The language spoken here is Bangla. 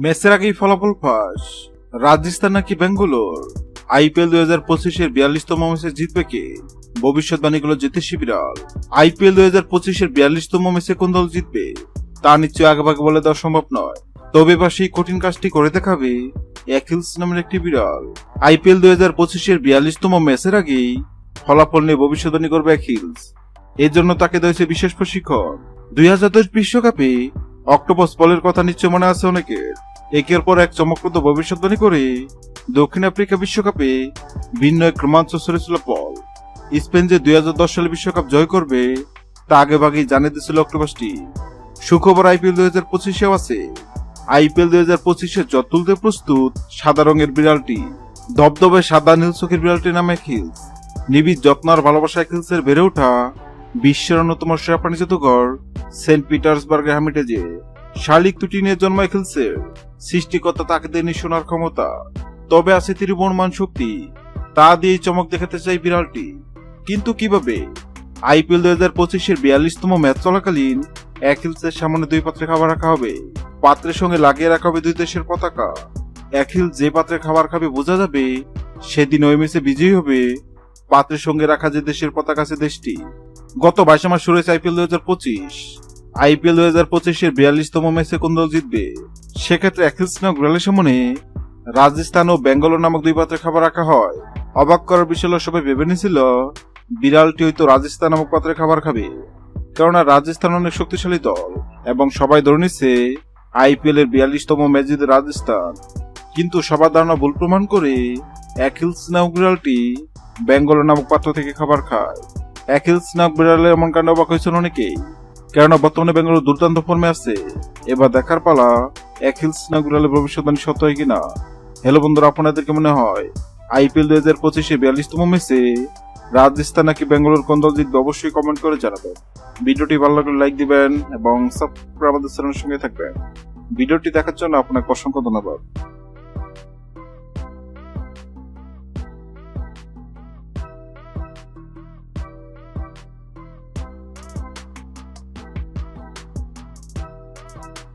ম্যাচের আগেই ফলাফল ফাঁস। রাজস্থান নাকি বেঙ্গালোর? আইপিএল দুই হাজার পঁচিশের বিয়াল্লিশতম ম্যাচে জিতবে কে? ভবিষ্যৎবাণীগুলো জিতে শিবিরাল। আইপিএল দুই হাজার পঁচিশের বিয়াল্লিশতম ম্যাচে কোন দল জিতবে? তা নিশ্চয়ই আগেভাগে বলে দেওয়া সম্ভব নয়। তবে এবার সেই কঠিন কাজটি করে দেখাবে অ্যাকিলস নামের একটি বিড়াল। আইপিএল দুই হাজার পঁচিশের বিয়াল্লিশতম ম্যাচের আগেই ফলাফল নিয়ে ভবিষ্যৎবাণী করবে অ্যাকিলস। এর জন্য তাকে দিয়েছে বিশেষ প্রশিক্ষণ। দুই হাজার দশ বিশ্বকাপে অক্টোপাস বলের কথা নিশ্চয় মনে আছে অনেকের? একের পর এক চমকপ্রদ ভবিষ্যৎবাণী করে দক্ষিণ আফ্রিকা বিশ্বকাপে ভিন্ন এক রোমাঞ্চ ছড়েছিল পল স্পেন যে দুই হাজার দশ সালে বিশ্বকাপ জয় করবে, তা আগে ভাগেই জানিয়ে দিয়েছিল অক্টোপাসটি। সুখবর আইপিএল দুই হাজার পঁচিশেও আছে। আইপিএল দুই হাজার পঁচিশে যত তুলতে প্রস্তুত সাদা রঙের বিড়ালটি দবদবে সাদা নীল চোখের বিড়ালটির নামে খিলস। নিবিড় যত্ন আর ভালোবাসায় খিলসের বেড়ে ওঠা বিশ্বের অন্যতম প্রাণী জাদুঘর, সেন্ট পিটার্সবার্গের হামিটেজে শালিক দুটি নিয়ে জন্মায় খেলছে। সৃষ্টিকর্তা তাকে দেয়নি শোনার ক্ষমতা। তবে আছে ত্রিবর্মান শক্তি। তা দিয়ে চমক দেখাতে চাই বিড়ালটি। কিন্তু কীভাবে? আইপিএল দুই হাজার পঁচিশের বিয়াল্লিশতম ম্যাচ চলাকালীন এক হিলসের সামনে দুই পাত্রে খাবার রাখা হবে। পাত্রের সঙ্গে লাগিয়ে রাখা হবে দুই দেশের পতাকা। হিল যে পাত্রে খাবার খাবে বোঝা যাবে, সেদিন ওই ম্যাচে বিজয়ী হবে। পাত্রের সঙ্গে রাখা যে দেশের পতাকা আছে দেশটি। গত বাইশে মাস শুরু হয়েছে আইপিএল দুই হাজার পঁচিশ। আইপিএল দুই হাজার পঁচিশের বিয়াল্লিশতম ম্যাচে কোন দল জিতবে? সেক্ষেত্রে অ্যাকিলস নামক রেলের সামনে রাজস্থান ও বেঙ্গালোর নামক দুই পাত্রে খাবার রাখা হয়। অবাক করার বিষয় সবাই ভেবে নিয়েছিল, বিড়ালটি হয়তো রাজস্থান নামক পাত্রে খাবার খাবে। কেননা রাজস্থান অনেক শক্তিশালী দল এবং সবাই ধরে নিচ্ছে, আইপিএল এর বিয়াল্লিশতম ম্যাচ জিতে রাজস্থান। কিন্তু সবার ধারণা ভুল প্রমাণ করে অ্যাকিলস বিড়ালটি বেঙ্গলোর নামক পাত্র থেকে খাবার খায়। অ্যাকিলস নামক বিড়ালের এমন কাণ্ড অবাক হয়েছেন অনেকেই কেননা বর্তমানে বেঙ্গালুরু দুর্দান্ত ফর্মে আছে। এবার দেখার পালা অ্যাকিলস নামক বিড়ালের ভবিষ্যৎবাণী সত্য হয় কিনা? হ্যালো বন্ধুরা আপনাদেরকে মনে হয়? আইপিএল দুই হাজার পঁচিশে বিয়াল্লিশতম ম্যাচে রাজস্থান নাকি বেঙ্গালুরু কোন দল জিতবে অবশ্যই কমেন্ট করে জানাবেন। ভিডিওটি ভালো লাগলে লাইক দিবেন এবং সাবস্ক্রাইব আমাদের চ্যানেলের সঙ্গে থাকবেন। ভিডিওটি দেখার জন্য আপনাকে অসংখ্য ধন্যবাদ। Música